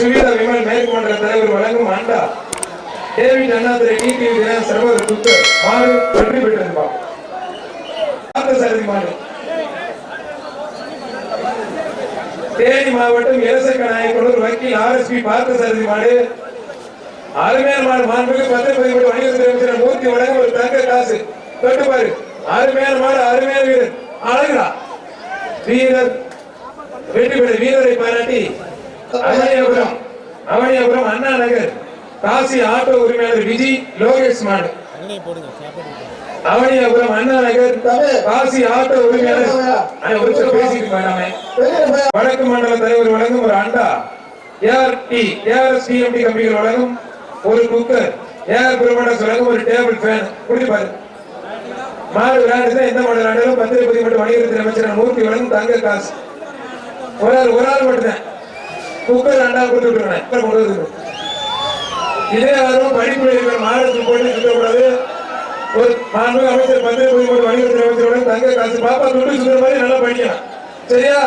சுவீதா விமல் மேற்கு மன்ற தலைவர் வழங்கும் ஆண்டா. டேவிட் அண்ணாதுரை டிடி தினம் சர்வர் குத்து மாடு வெற்றி பெற்றிருப்பான் பார்த்தசாரதி மாடு தேனி மாவட்டம் எலசக்க நாயக்கனூர் வக்கீல் ஆர்எஸ்பி பார்த்தசாரதி மாடு அருமையான மாடு மாண்புக்கு பத்து பதிமூணு வணிகத்துறை அமைச்சர் மூர்த்தி வழங்க ஒரு தங்க காசு. தொட்டு பாரு. அருமையான மாடு அருமையான வீரர். அழகுடா. வீரர். வெற்றி பெற்ற வீரரை பாராட்டி அவனியபுரம் அவனியபுரம் அண்ணா நகர். காசி ஆட்டோ உரிமையாளர் விஜி லோகேஷ் மாடு. அவனியாபுரம் அண்ணா நகர். காசி ஆட்டோ உரிமையாளர் பேசிட்டு வடக்கு மண்டல தலைவர் வழங்கும் ஒரு அண்டா. ஏஆர் டி ஏஆர்எஸ் டிஎம்டி கம்பிகள் வழங்கும் ஒரு குக்கர். ஏஆர் பிரமண்டஸ் வழங்கும் ஒரு டேபிள் ஃபேன். குடிப்பாரு மாடு விளையாடுதான் எந்த மாடு விளையாடுறோம் பத்திரிகை மட்டும் வணிகத்தின் அமைச்சர் மூர்த்தி வழங்கும் தங்க காசு. ஒரு ஆள் ஒரு ஆள் மட்டும்தான். குக்கர் அண்டா கொடுத்து விட்டுருவேன் குக்கர் கொண்டு வந்து இதே படிப்பு இருக்கிற மாநிலத்துக்கு போயிட்டு சுத்தக்கூடாது ஒரு மாண்பு அமைச்சர் பத்திரிகை போட்டு வணிகத்துறை அமைச்சரோட தங்க காசு பாப்பா துண்டு சுத்துற மாதிரி நல்லா படிக்கலாம். சரியா?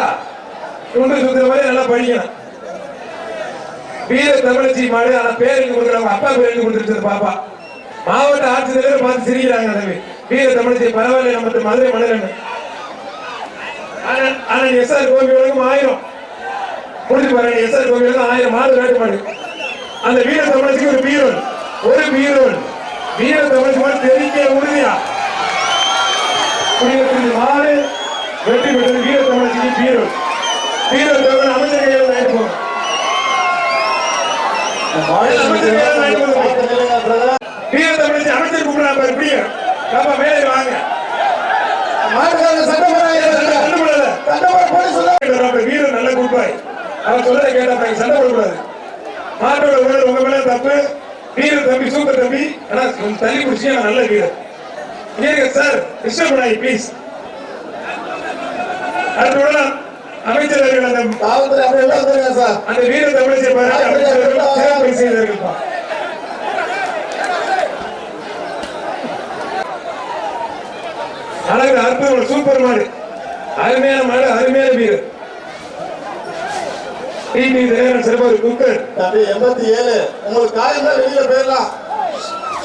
துண்டு சுத்துற மாதிரி நல்லா படிக்கலாம். வீர தமிழச்சி மாடு ஆனா பேருக்கு கொடுக்குறவங்க அப்பா பேருக்கு கொடுத்துருச்சது பாப்பா. மாவட்ட ஆட்சித்தலைவர் பார்த்து சிரிக்கிறாங்க தம்பி வீர தமிழச்சி பரவாயில்ல நம்ம மதுரை மணலன்னு ஆனா- எஸ்ஆர் கோபி ஆயிரம். முடிஞ்சு பாருங்க எஸ்ஆர் வழங்கும் ஆயிரம் மாடு அந்த வீர தமிழச்சிக்கு ஒரு பீரோல் ஒரு பீரோல் வீர தமிழச்சி மாடு தெரிக்க உறுதியா? குடியிருக்கிற மாடு வெற்றி பெற்றது வீர தமிழச்சிக்கு பீரோல் பீரோல் தவிர அமைச்சர் கையில் போங்க வீர தமிழச்சி அமைச்சர் கூப்பிடுறாங்க பிடிங்க பாப்பா மேலே வாங்க. போடாத. கேட்டாராப்பா, வீரர் நல்ல அவன் சொல்றதை இங்க சண்டை போடக்கூடாது. மாட்டோட உடல் உங்க மேல தப்பு வீரர் தம்பி சூப்பர் தம்பி. ஆனா தள்ளி அவன் நல்ல வீரர். கேட்க சார் டிஸ்டர்ப் பண்ணாங்க ப்ளீஸ் அடுத்த அமைச்சர்கள் அந்த அந்த வீர தமிழை பாராட்டி அமைச்சர்கள் சிறப்பு செய்தார்கள்ப்பா அழகு அற்புதம் சூப்பர் மாடு. அருமையான மாடு அருமையான வீரர். டிவி தினகரன் சிறப்பாக குக்கர் எண்பத்தி ஏழு உங்களுக்கு காயம் தான் வெளியில போயிடலாம்.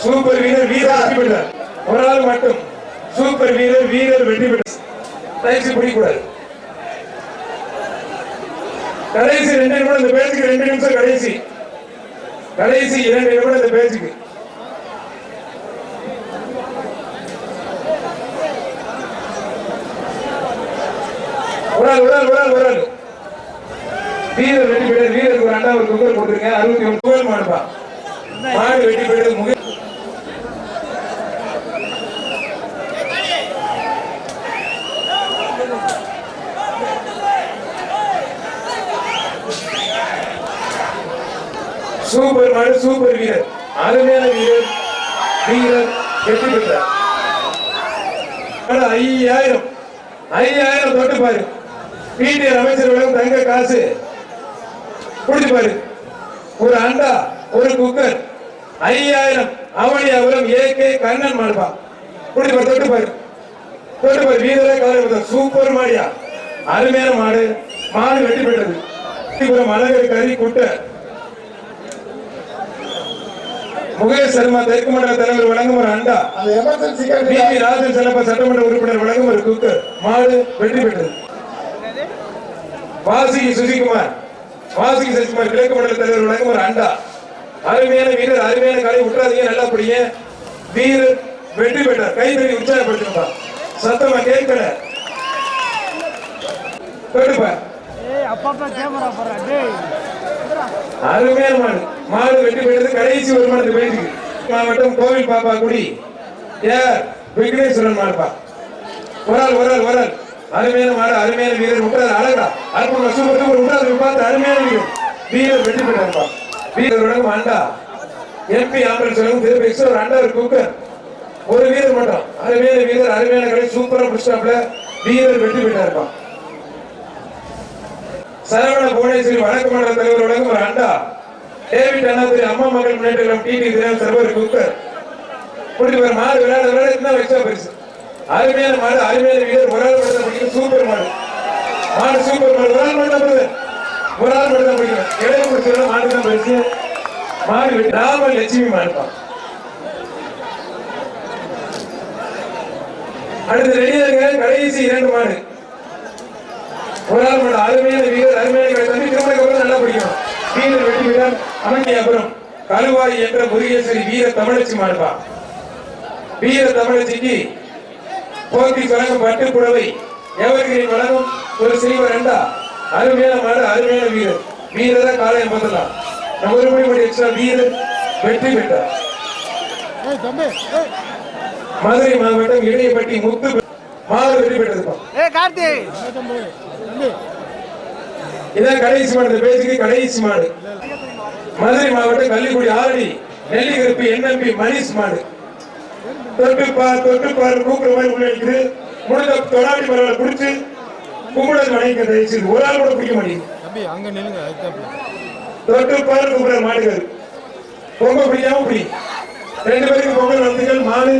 சூப்பர் வீரர் வீரர் வெற்றி பெற்றார். ஒரு ஆள் மட்டும். சூப்பர் வீரர் வீரர் வெற்றி பெற்றார். தயவுசெய்து பிடிக்கூடாது. கடைசி ரெண்டு நிமிடம் இந்த பேச்சுக்கு ரெண்டு நிமிஷம் கடைசி. கடைசி இரண்டு நிமிடம் இந்த பேச்சுக்கு. ஒரு ஆள் உடல் ஆள். வீரர் வெட்டி போயிட்டு வீரருக்கு ஒரு அண்டா ஒரு குக்கர் கொடுத்துருங்க அறுபத்தி ஒன்று புகழ் மாடுப்பா மாடு வெட்டி போயிட்டு முக சூப்பர் மாடு சூப்பர் வீரர். அருமையான வீரர் வீரர் வெற்றி பெற்றார். ஐயாயிரம் ஐயாயிரம் தொட்டு பாரு. பிடிஆர் அமைச்சர்களும் தங்க காசு. குடிச்சு பாரு. ஒரு அண்டா ஒரு குக்கர் ஐயாயிரம் அவனியாபுரம் ஏ கே கண்ணன் மாடுப்பா குடிச்சு பாரு தொட்டு பாரு. தொட்டு பாரு வீரரே கவலை சூப்பர் மாடியா. அருமையான மாடு. மாடு பெற்றது. காஞ்சிபுரம் அழகர் கறி குட்டை. முகேஷ் சர்மா தெற்கு மண்டல தலைவர் வழங்கும் ஒரு அண்டா. அந்த emergency P. P. Rajan Chellappa சட்டமன்ற உறுப்பினர் வழங்கும் ஒரு குக்கர். மாடு வெற்றி பெற்றது. வாசிகி சுசிகுமார் வாசிகி சசிகுமார் கிழக்கு மண்டல தலைவர் வழங்கும் ஒரு அண்டா. அருமையான வீரர் அருமையான கலை விட்டுறாதீங்க நல்லா படிங்க. வீரர் வெற்றி பெற்றார். கைத்தறி உற்சாகப்படுத்திருப்பா சத்தமா கேட்கல. அருமையான மாடு. மாடு வெற்றி பெற்றது கடைசி மாடு பேச்சுக்கு மாவட்டம் கோவில் பாப்பா குடி யார்? விக்னேஸ்வரன் மாடுப்பா. ஒரு ஆள் ஒரு ஆள் ஒரு ஆள். அருமையான மாடு அருமையான வீரர் விட்டாரு அழகா. அற்புதம் கஷ்டப்பட்டு ஒரு விட்டாரு பார்த்து அருமையான வீரர். வீரர் வெற்றி பெற்றாருப்பா வீரருடன் வழங்கும் அண்டா எம்பி ஆம்புலன்ஸ் வழங்கும் திருப்பி எக்ஸ்ட்ரா ஒரு அண்டா ஒரு குக்கர் ஒரு வீரர் மட்டும். அருமையான வீரர் அருமையான கடை சூப்பரா பிடிச்சாப்ல வீரர் வெற்றி பெற்றாருப்பா சரவண புவனேஸ்வரி வடக்கு மண்டல தலைவர் ஒரு அண்டா. டேவிட் அண்ணாதுரை அம்மா மகள் முன்னேற்றம் டிடி தினம் சர்வர் குக்கர் குடிச்சு பாரு மாடு விளையாட விளையாட இருந்தா வச்சா பெருசு. அருமையான மாடு அருமையான வீரர் ஒரு ஆள் மட்டும் பிடிக்கும். சூப்பர் மாடு. மாடு சூப்பர் மாடு. ஒரு ஆள் மட்டும் தான் ஒரு ஆள் மட்டும் தான் பிடிக்கும். இடையில பிடிச்சதுல மாடு பரிசு. மாடு வெட்டி ராம லட்சுமி மாடுப்பான் அடுத்து ரெடியா இருக்கிற கடைசி இரண்டு மாடு. ஒரு ஆள் மாடு அருமையான வீரர் அருமையான வீரர். தம்பி திருமணம் அப்புறம் நல்லா பிடிக்கும். வீரர் வெட்டி விட்டார் அமைதி அப்புறம் கழுவாய் என்ற முருகேஸ்வரி வீர தமிழச்சி மாடுப்பா வீர தமிழச்சிக்கு போத்தி வழங்கும் பட்டு புடவை எவர்கிரீன் வழங்கும் ஒரு சில்வர் ரெண்டா அருமையான மாடு அருமையான வீரர். வீரரை பார்த்தலாம் நம்ம ஒரு மணி மணி எக்ஸ்ட்ரா வீரர் வெற்றி பெற்றார். மதுரை மாவட்டம் இடையப்பட்டி முத்து மாடு வெற்றி பெற்றிருப்பா ஏய் கார்த்தி. தம்பி தம்பி. இதான் கடைசி மாடு இந்த பேச்சுக்கு கடைசி மாடு. மதுரை மாவட்டம் கள்ளிக்குடி ஆரணி நெல்லிகருப்பு என்எம்பி மணிஷ் மாடு. தொட்டு பார் தொட்டு பார் கூப்பிடுற மாதிரி உள்ள முடிஞ்ச தொடாடி மரங்களை பிடிச்சு கும்பிடல் வணங்க தயவுசெய்து ஒரு ஆள் கூட பிடிக்க மாட்டேங்குது. தம்பி அங்க நில்லுங்க அதுக்கு தொட்டு பார் கூப்பிடுற மாடுகள் பொங்கல் பிடிக்காம பிடி ரெண்டு பேருக்கு பொங்கல் வாழ்த்துக்கள் மாடு.